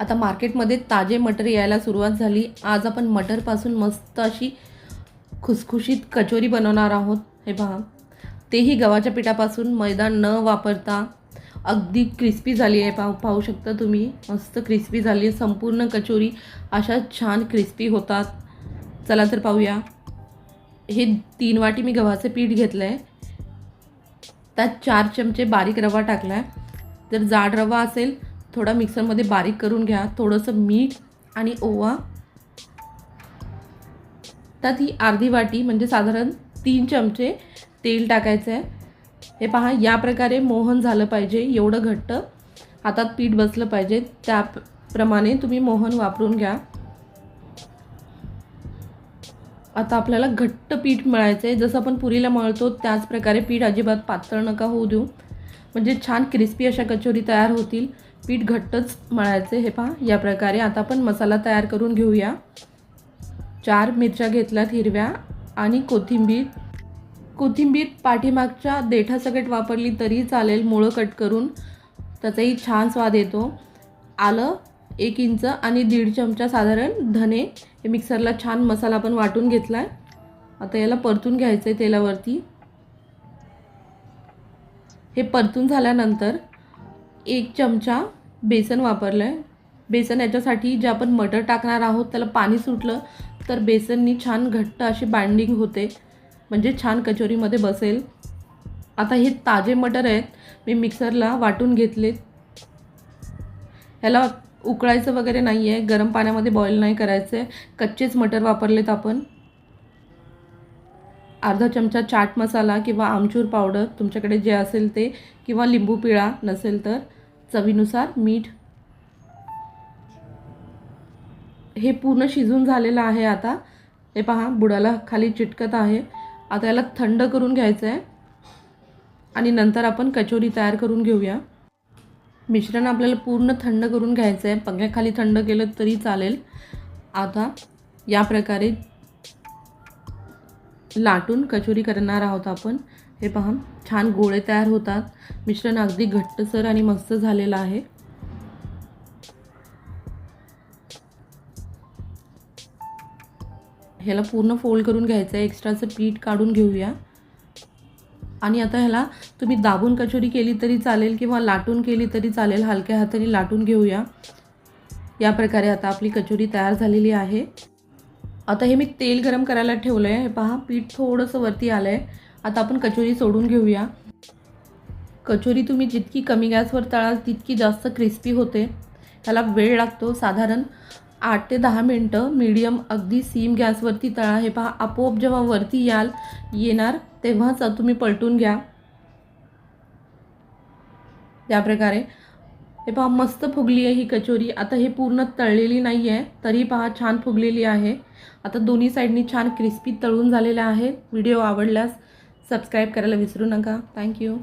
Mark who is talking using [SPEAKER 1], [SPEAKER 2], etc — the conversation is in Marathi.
[SPEAKER 1] आता मार्केटमध्ये ताजे मटर यायला सुरुवात झाली. आज आपण मटरपासून मस्त अशी खुसखुशीत कचोरी बनवणार आहोत. हे पहा. तेही गव्हाच्या पिठापासून मैदा न वापरता अगदी क्रिस्पी झाली आहे. पाहू पाहू शकता तुम्ही. मस्त क्रिस्पी झाली आहे. संपूर्ण कचोरी अशा छान क्रिस्पी होतात. चला तर पाहूया. हे तीन वाटी मी गव्हाचं पीठ घेतलं आहे त्यात चार चमचे बारीक रवा टाकला आहे जर जाड रवा असेल थोडा मिक्सरमध्ये बारीक करून घ्या. थोडंसं मीठ आणि ओवा. त्यात ही अर्धी वाटी म्हणजे साधारण तीन चमचे तेल टाकायचं आहे हे पहा या प्रकारे मोहन झालं पाहिजे एवढं घट्ट. हातात पीठ बसलं पाहिजे त्याप्रमाणे तुम्ही मोहन वापरून घ्या. आता आपल्याला घट्ट पीठ मळायचं आहे जसं आपण पुरीला मळतो त्याच प्रकारे पीठ अजिबात पातळ नका होऊ देऊ. म्हणजे छान क्रिस्पी अशा कचोरी तयार होतील. पीठ घट्टच मळायचे हे पहा. या प्रकारे आता आपण मसाला तयार करून घेऊया. चार मिरच्या घेतल्यात हिरव्या आणि कोथिंबीर. कोथिंबीर पाठीमागच्या देठासकट वापरली तरी चालेल मुळं कट करून. त्याचाही छान स्वाद येतो. आलं एक इंच आणि दीड चमचा साधारण धने. हे मिक्सरला छान मसाला आपण वाटून घेतला आहे आता याला परतून घ्यायचं आहे तेलावरती. हे परतून झाल्यानंतर एक चमचा बेसन वापरलं आहे बेसन याच्यासाठी जे आपण मटर टाकणार आहोत त्याला पाणी सुटलं तर बेसननी छान घट्ट अशी बाइंडिंग होते. म्हणजे छान कचोरीमध्ये बसेल. आता हे ताजे मटर आहेत मी मिक्सरला वाटून घेतले ह्याला उकळायचं वगैरे नाही आहे गरम पाण्यामध्ये बॉईल नाही करायचं आहे कच्चेच मटर वापरलेत आपण. अर्धा चमचा चाट मसाला किंवा आमचूर पावडर तुमच्याकडे जे असेल ते किंवा लिंबू पिळा नसेल तर चवीनुसार मीठ. हे पूर्ण शिजून झालेलं आहे आता. हे पहा बुडाला खाली चिटकत आहे. आता याला थंड करून घ्यायचं आहे आणि नंतर आपण कचोरी तयार करून घेऊया. मिश्रण आपल्याला पूर्ण थंड करून घ्यायचं आहे पंख्याखाली थंड केलं तरी चालेल. आता या प्रकारे लाटून कचोरी करणार आहोत आपण. हे पहा छान गोळे तयार होतात. मिश्रण अगदी घट्टसर आणि मस्त झालेलं आहे. ह्याला पूर्ण फोल्ड करून घ्यायचं आहे. एक्स्ट्राचं पीठ काढून घेऊया. आणि आता ह्याला तुम्ही दाबून कचोरी केली तरी चालेल किंवा लाटून केली तरी चालेल. हलक्या हाताने लाटून घेऊया. या प्रकारे आता आपली कचोरी तयार झालेली आहे. आता हे मी तेल गरम करायला ठेवलं आहे हे पहा पीठ थोडंसं वरती आलं आहे आता आपण कचोरी सोडून घेऊया. कचोरी तुम्ही जितकी कमी गॅसवर तळाल तितकी जास्त क्रिस्पी होते. त्याला वेळ लागतो साधारण आठ ते दहा मिनटं. मीडियम अगदी सीम गॅसवरती तळा. हे पहा आपोआप जेव्हा वरती याल येणार तेव्हाच तुम्ही पलटून घ्या. त्या प्रकारे. हे पहा मस्त फुगली आहे ही कचोरी. आता हे पूर्ण तळलेली नाही आहे तरी पहा छान फुगलेली आहे. आता दोन्ही साईडनी छान क्रिस्पी तळून झालेल्या आहे. व्हिडिओ आवडल्यास सबस्क्राईब करायला विसरू नका. थँक्यू